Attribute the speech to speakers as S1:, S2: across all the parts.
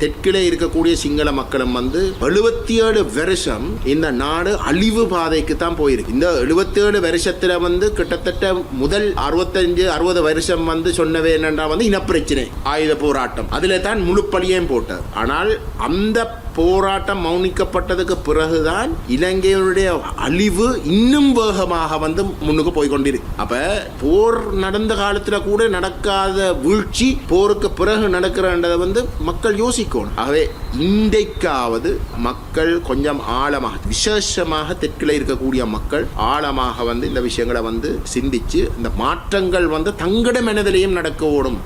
S1: தெற்கிலே இருக்கக்கூடிய சிங்கள மக்களும் வந்து எழுபத்தி ஏழு வருஷம் இந்த நாடு அழிவு பாதைக்கு தான் போயிருக்கு. இந்த எழுபத்தி ஏழு வருஷத்துல வந்து கிட்டத்தட்ட முதல் அறுபத்தஞ்சு அறுபது வருஷம் வந்து சொன்னவே என்னன்றா வந்து இனப்பிரச்சனை ஆயுத போராட்டம். அதுல தான் முழு பழியையும் ஆனால் அந்த போராட்டம் மௌனிக்கப்பட்டதுக்கு பிறகுதான் இலங்கையினுடைய அழிவு இன்னும் வேகமாக வந்து முன்னுக்கு போய் கொண்டிருக்கு அப்ப போர் நடந்த காலத்துல கூட நடக்காத வீழ்ச்சி போருக்கு பிறகு நடக்கிறன்றதை வந்து மக்கள் யோசிக்கணும். ஆகவே இன்றைக்காவது மக்கள் கொஞ்சம் ஆழமாக விசேஷமாக தெற்கில் இருக்கக்கூடிய மக்கள் ஆழமாக வந்து இந்த விஷயங்களை வந்து சிந்திச்சு இந்த மாற்றங்கள் வந்து தங்கட மனதிலையும் நடக்க ஓடும்.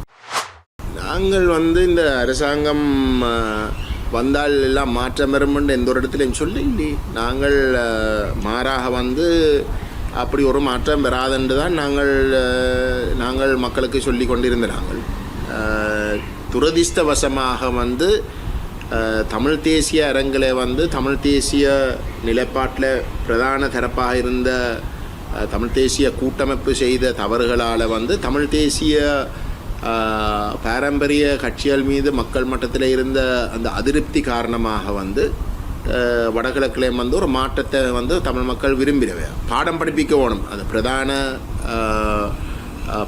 S1: நாங்கள் வந்து இந்த அரசாங்கம் வந்தால் எல்லாம் மாற்றம் வரும்னு எந்த ஒரு இடத்துலையும் சொல்ல இல்லை நாங்கள் மாறாக வந்து அப்படி ஒரு மாற்றம் வராதென்று தான் நாங்கள் நாங்கள் மக்களுக்கு சொல்லி கொண்டிருந்த நாங்கள். துரதிர்ஷ்டவசமாக வந்து தமிழ் தேசிய அரங்கில் வந்து தமிழ் தேசிய நிலைப்பாட்டில் பிரதான தரப்பாக இருந்த தமிழ் தேசிய கூட்டமைப்பு செய்த தவறுகளால் வந்து தமிழ் தேசிய பாரம்பரிய கட்சிகள் மீது மக்கள் மட்டத்தில் இருந்த அந்த அதிருப்தி காரணமாக வந்து ஆஹ், வடகிழக்கிலே வந்து ஒரு மாற்றத்தை வந்து தமிழ் மக்கள் விரும்பினவை. பாடம் படிப்பிக்க வேணும் அது பிரதான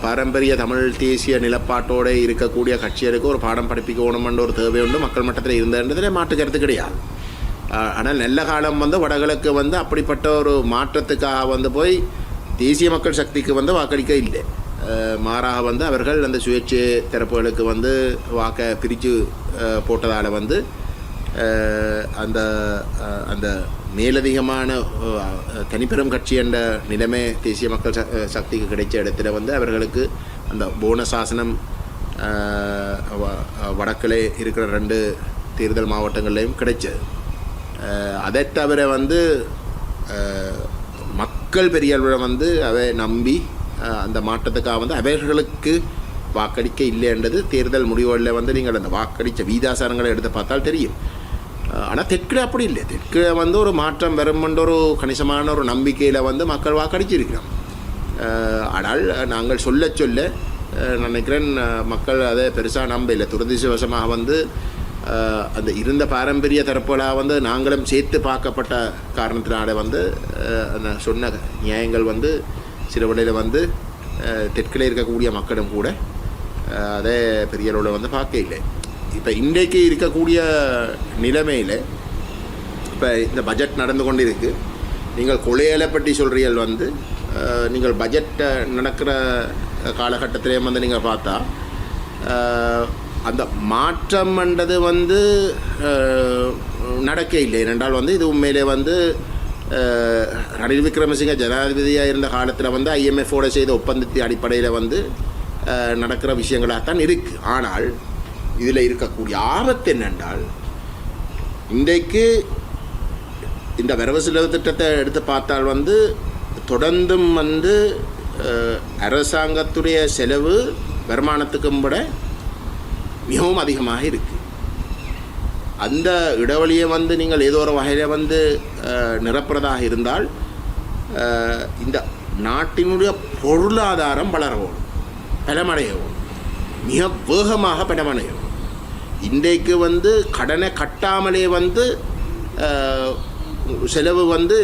S1: பாரம்பரிய தமிழ் தேசிய நிலப்பாட்டோடு இருக்கக்கூடிய கட்சிகளுக்கு ஒரு பாடம் படிப்பிக்க வேணுமென்ற ஒரு தேவை உண்டு. மக்கள் மட்டத்தில் இருந்ததுன்றதில் மாற்று கருத்து கிடையாது. ஆனால் நல்ல காலம் வந்து வடகிழக்கு வந்து அப்படிப்பட்ட ஒரு மாற்றத்துக்காக வந்து போய் தேசிய மக்கள் சக்திக்கு வந்து வாக்களிக்க இல்லை. மாறாக வந்து அவர்கள் அந்த சுயேட்சை தரப்புகளுக்கு வந்து வாக்கை பிரித்து போட்டதால் வந்து அந்த அந்த மேலதிகமான தனிப்பெரும் கட்சி என்ற நிலைமை தேசிய மக்கள் ச- சக்திக்கு கிடைச்ச இடத்துல வந்து அவர்களுக்கு அந்த போனஸ் ஆசனம் வ- வடக்கிலே இருக்கிற ரெண்டு தேர்தல் மாவட்டங்கள்லையும் கிடைச்சது. அதை தவிர வந்து மக்கள் பெரிய அளவில் வந்து அவை நம்பி அந்த மாற்றத்துக்காக வந்து அவர்களுக்கு வாக்களிக்க இல்லைன்றது தேர்தல் முடிவுகளில் வந்து நீங்கள் அந்த வாக்களித்த வீதாசாரங்களை எடுத்து பார்த்தால் தெரியும். ஆனால் தெற்கில் அப்படி இல்லை. தெற்கில் வந்து ஒரு மாற்றம் வருமென்ற ஒரு கணிசமான ஒரு நம்பிக்கையில் வந்து மக்கள் வாக்களிச்சிருக்கிறோம் ஆனால் நாங்கள் சொல்ல சொல்ல நினைக்கிறேன் மக்கள் அதை பெருசாக நம்ப இல்லை. துரதிர்ஷ்டவசமாக வந்து அந்த இருந்த பாரம்பரிய தரப்புகளாக வந்து நாங்களும் சேர்த்து பார்க்கப்பட்ட காரணத்தினால வந்து அந்த சொன்ன நியாயங்கள் வந்து சில வழியில் வந்து தெற்கில் இருக்கக்கூடிய மக்களும் கூட அதை பெரிய அளவில் வந்து பார்க்க இல்லை இப்போ இன்றைக்கு இருக்கக்கூடிய நிலைமையில் இப்போ இந்த பட்ஜெட் நடந்து கொண்டு இருக்குது நீங்கள் கொலையலை பற்றி சொல்கிறீர்கள் வந்து நீங்கள் பட்ஜெட்டை நடக்கிற காலகட்டத்திலே வந்து நீங்கள் பார்த்தா அந்த அந்த மாற்றம்ன்றது வந்து நடக்க இல்லை ஏனென்றால் வந்து இது உண்மையிலே வந்து ரணில் விக்ரமசிங்க ஜனாதிபதியாக இருந்த காலத்தில் வந்து ஐஎம்எஃபோட செய்த ஒப்பந்தத்தின் அடிப்படையில் வந்து நடக்கிற விஷயங்களாகத்தான் இருக்குது ஆனால் இதில் இருக்கக்கூடிய ஆபத்து என்னென்றால் இன்றைக்கு இந்த வரவு செலவு திட்டத்தை எடுத்து பார்த்தால் வந்து தொடர்ந்தும் வந்து அரசாங்கத்துடைய செலவு வருமானத்துக்கும் விட மிகவும் அதிகமாக இருக்குது அந்த இடைவெளியை வந்து நீங்கள் ஏதோ ஒரு வகையில் வந்து நிரப்புறதாக இருந்தால் இந்த நாட்டினுடைய பொருளாதாரம் வளரவும் பலமடையவும் மிக வேகமாக பலமடையவும். இன்றைக்கு வந்து கடனை கட்டாமலே வந்து செலவு வந்து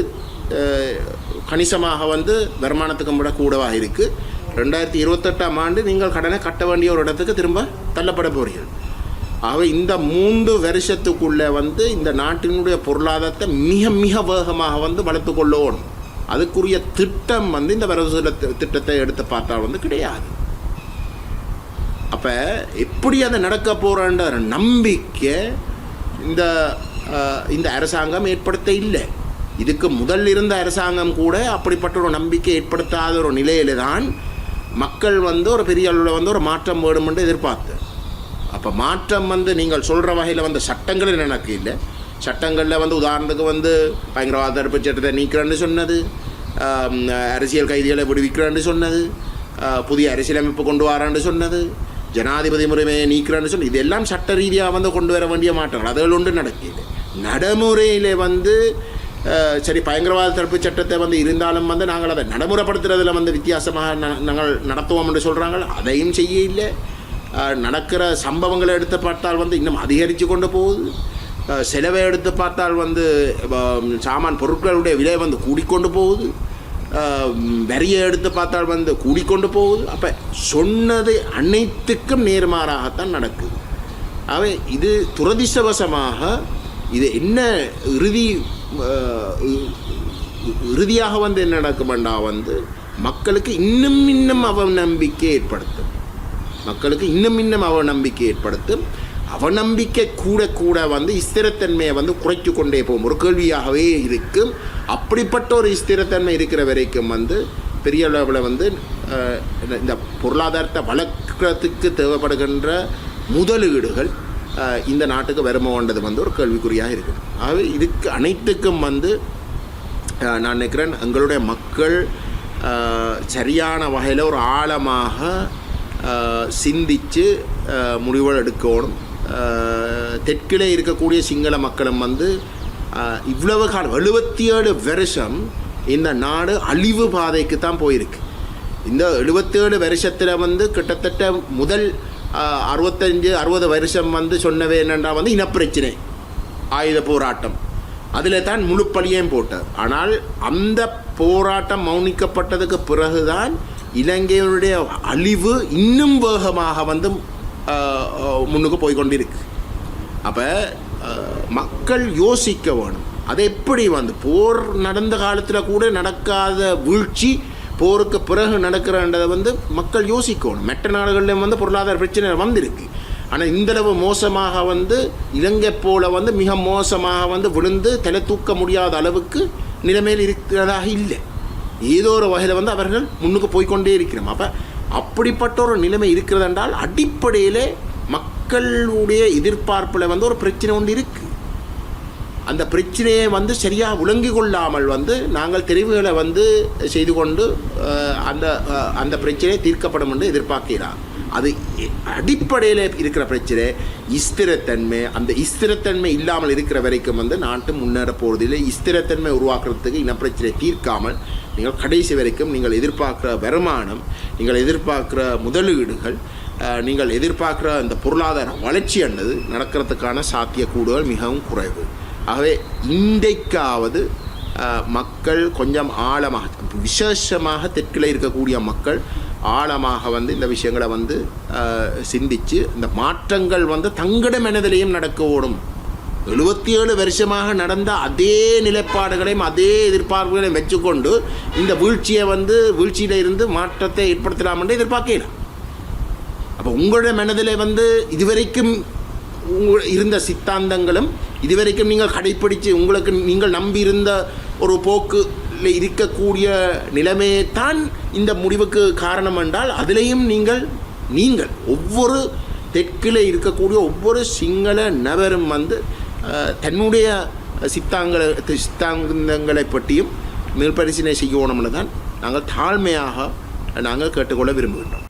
S1: கணிசமாக வந்து வருமானத்துக்கு விட கூடவாக இருக்குது ரெண்டாயிரத்தி இருபத்தெட்டாம் ஆண்டு நீங்கள் கடனை கட்ட வேண்டிய ஒரு இடத்துக்கு திரும்ப தள்ளப்பட போகிறீர்கள் ஆக இந்த மூன்று வருஷத்துக்குள்ளே வந்து இந்த நாட்டினுடைய பொருளாதாரத்தை மிக மிக வேகமாக வந்து வளர்த்து கொள்ளணும். அதுக்குரிய திட்டம் வந்து இந்த வரவுசூல திட்டத்தை எடுத்து பார்த்தா வந்து கிடையாது. அப்போ எப்படி அதை நடக்க போகிறன்ற நம்பிக்கை இந்த இந்த அரசாங்கம் ஏற்படுத்த இல்லை. இதுக்கு முதல் இருந்த அரசாங்கம் கூட அப்படிப்பட்ட ஒரு நம்பிக்கை ஏற்படுத்தாத ஒரு நிலையில தான் மக்கள் வந்து ஒரு பெரிய அளவில் வந்து ஒரு மாற்றம் வேணும் என்று எதிர்பார்த்து அப்போ மாற்றம் வந்து நீங்கள் சொல்கிற வகையில் வந்து சட்டங்கள் எனக்கு இல்லை. சட்டங்களில் வந்து உதாரணத்துக்கு வந்து பயங்கரவாத தடுப்பு சட்டத்தை நீக்கிறேன்னு சொன்னது அரசியல் கைதிகளை விடுவிக்கிறேன்னு சொன்னது புதிய அரசியலமைப்பு கொண்டு வரேன்னு சொன்னது ஜனாதிபதி முறைமையை நீக்கிறேன்னு சொன்னது. இதெல்லாம் சட்ட ரீதியாக வந்து கொண்டு வர வேண்டிய மாற்றங்கள். அதுகள் ஒன்று நடக்கல நடைமுறையில் வந்து சரி பயங்கரவாத தடுப்பு சட்டத்தை வந்து இருந்தாலும் வந்து நாங்கள் அதை நடைமுறைப்படுத்துறதுல வந்து வித்தியாசமாக ந- நாங்கள் நடத்துவோம் என்று சொல்கிறாங்க அதையும் செய்ய இல்லை நடக்கிற சம்பவங்களை எடுத்து பார்த்தால் வந்து இன்னும் அதிகரித்து கொண்டு போகுது. செலவை எடுத்து பார்த்தால் வந்து சாமான் பொருட்களுடைய விலை வந்து கூடிக்கொண்டு போகுது. வரியை எடுத்து பார்த்தால் வந்து கூடிக்கொண்டு போகுது. அப்போ சொன்னது அனைத்துக்கும் நேர்மாறாகத்தான் நடக்குது. ஆகவே இது துரதிர்ஷ்டவசமாக இது என்ன இறுதி இறுதியாக வந்து என்ன நடக்குமெண்டா வந்து மக்களுக்கு இன்னும் இன்னும் அவநம்பிக்கை ஏற்படுத்தும். மக்களுக்கு இன்னும் இன்னும் அவநம்பிக்கை ஏற்படுத்தும். அவநம்பிக்கை கூட கூட வந்து ஸ்திரத்தன்மையை வந்து குறைத்து கொண்டே போகும். ஒரு கேள்வியாகவே இருக்கும். அப்படிப்பட்ட ஒரு ஸ்திரத்தன்மை இருக்கிற வரைக்கும் வந்து பெரிய அளவில் வந்து இந்த- இந்த பொருளாதாரத்தை வளர்க்கறதுக்கு தேவைப்படுகின்ற முதலீடுகள் இந்த நாட்டுக்கு வருமோன்றது வந்து ஒரு கேள்விக்குறியாக இருக்குது ஆகவே இதுக்கு அனைத்துக்கும் வந்து நான் நினைக்கிறேன் எங்களுடைய மக்கள் சரியான வகையில் ஒரு ஆழமாக சிந்தித்து முடிவுகள் எடுக்கணும் தெற்கிலே இருக்கக்கூடிய சிங்கள மக்களும் வந்து இவ்வளவு காலம் எழுபத்தி ஏழு வருஷம் இந்த நாடு அழிவு பாதைக்கு தான் போயிருக்கு இந்த எழுபத்தேழு வருஷத்தில் வந்து கிட்டத்தட்ட முதல் அறுபத்தஞ்சு அறுபது வருஷம் வந்து சொன்னவே என்னென்னா வந்து இனப்பிரச்சனை ஆயுத போராட்டம் அதில் தான் முழு பழியையும் போட்டார் ஆனால் அந்த போராட்டம் மௌனிக்கப்பட்டதுக்கு பிறகுதான் இலங்கையினுடைய அழிவு இன்னும் வேகமாக வந்து முன்னுக்கு போய் கொண்டிருக்கு அப்போ மக்கள் யோசிக்க வேணும். அது எப்படி வந்து போர் நடந்த காலத்தில் கூட நடக்காத வீழ்ச்சி போருக்கு பிறகு நடக்கிறன்றதை வந்து மக்கள் யோசிக்கணும் மெட்ட நாடுகளிலும் வந்து பொருளாதார பிரச்சனை வந்திருக்கு. ஆனால் இந்தளவு மோசமாக வந்து இலங்கை போல் வந்து மிக மோசமாக வந்து விழுந்து தலை தூக்க முடியாத அளவுக்கு நிலைமையில் இருக்கிறதாக இல்லை. ஏதோ ஒரு வகையில் வந்து அவர்கள் முன்னுக்கு போய்க்கொண்டே இருக்கிறோம். அப்போ அப்படிப்பட்ட ஒரு நிலைமை இருக்கிறது என்றால் அடிப்படையிலே மக்களுடைய எதிர்பார்ப்பில் வந்து ஒரு பிரச்சனை ஒன்று இருக்குது அந்த பிரச்சனையை வந்து சரியாக விளங்கி கொள்ளாமல் வந்து நாங்கள் தெரிவுகளை வந்து செய்து கொண்டு அந்த அந்த பிரச்சனை தீர்க்கப்படும் என்று எதிர்பார்க்கிறார். அது அடிப்படையில் இருக்கிற பிரச்சனை ஸ்திரத்தன்மை. அந்த ஸ்திரத்தன்மை இல்லாமல் இருக்கிற வரைக்கும் வந்து நாட்டு முன்னேற போவதில்லை ஸ்திரத்தன்மை உருவாக்குறதுக்கு இனப்பிரச்சனை தீர்க்காமல் நீங்கள் கடைசி வரைக்கும் நீங்கள் எதிர்பார்க்குற வருமானம் நீங்கள் எதிர்பார்க்குற முதலீடுகள் நீங்கள் எதிர்பார்க்குற அந்த பொருளாதார வளர்ச்சி என்பது நடக்கிறதுக்கான சாத்தியக்கூடுகள் மிகவும் குறைவு. ஆகவே இன்றைக்காவது மக்கள் கொஞ்சம் ஆழமாக விசேஷமாக தெற்கில் இருக்கக்கூடிய மக்கள் ஆழமாக வந்து இந்த விஷயங்களை வந்து சிந்தித்து சிந்திச்சு இந்த மாற்றங்கள் வந்து தங்கட மனதிலையும் நடக்க ஓடும். எழுபத்தி ஏழு வருஷமாக நடந்த அதே நிலைப்பாடுகளையும் அதே எதிர்பார்ப்புகளையும் வச்சுக்கொண்டு இந்த வீழ்ச்சியை வந்து வீழ்ச்சியில் இருந்து மாற்றத்தை ஏற்படுத்தலாம் என்று எதிர்பார்க்கலாம் அப்போ உங்களுடைய மனதில் வந்து இதுவரைக்கும் உங்க இருந்த சித்தாந்தங்களும் இதுவரைக்கும் நீங்கள் கடைப்பிடித்து உங்களுக்கு நீங்கள் நம்பியிருந்த ஒரு போக்குல இருக்கக்கூடிய நிலைமையைத்தான் இந்த முடிவுக்கு காரணம் என்றால் அதிலையும் நீங்கள் நீங்கள் ஒவ்வொரு தெற்கில் இருக்கக்கூடிய ஒவ்வொரு சிங்கள நபரும் வந்து தன்னுடைய சித்தாங்களை சித்தாந்தங்களை பற்றியும் மேல்பரிசீலனை செய்யணும்னு தான் நாங்கள் தாழ்மையாக நாங்கள் கேட்டுக்கொள்ள விரும்புகின்றோம்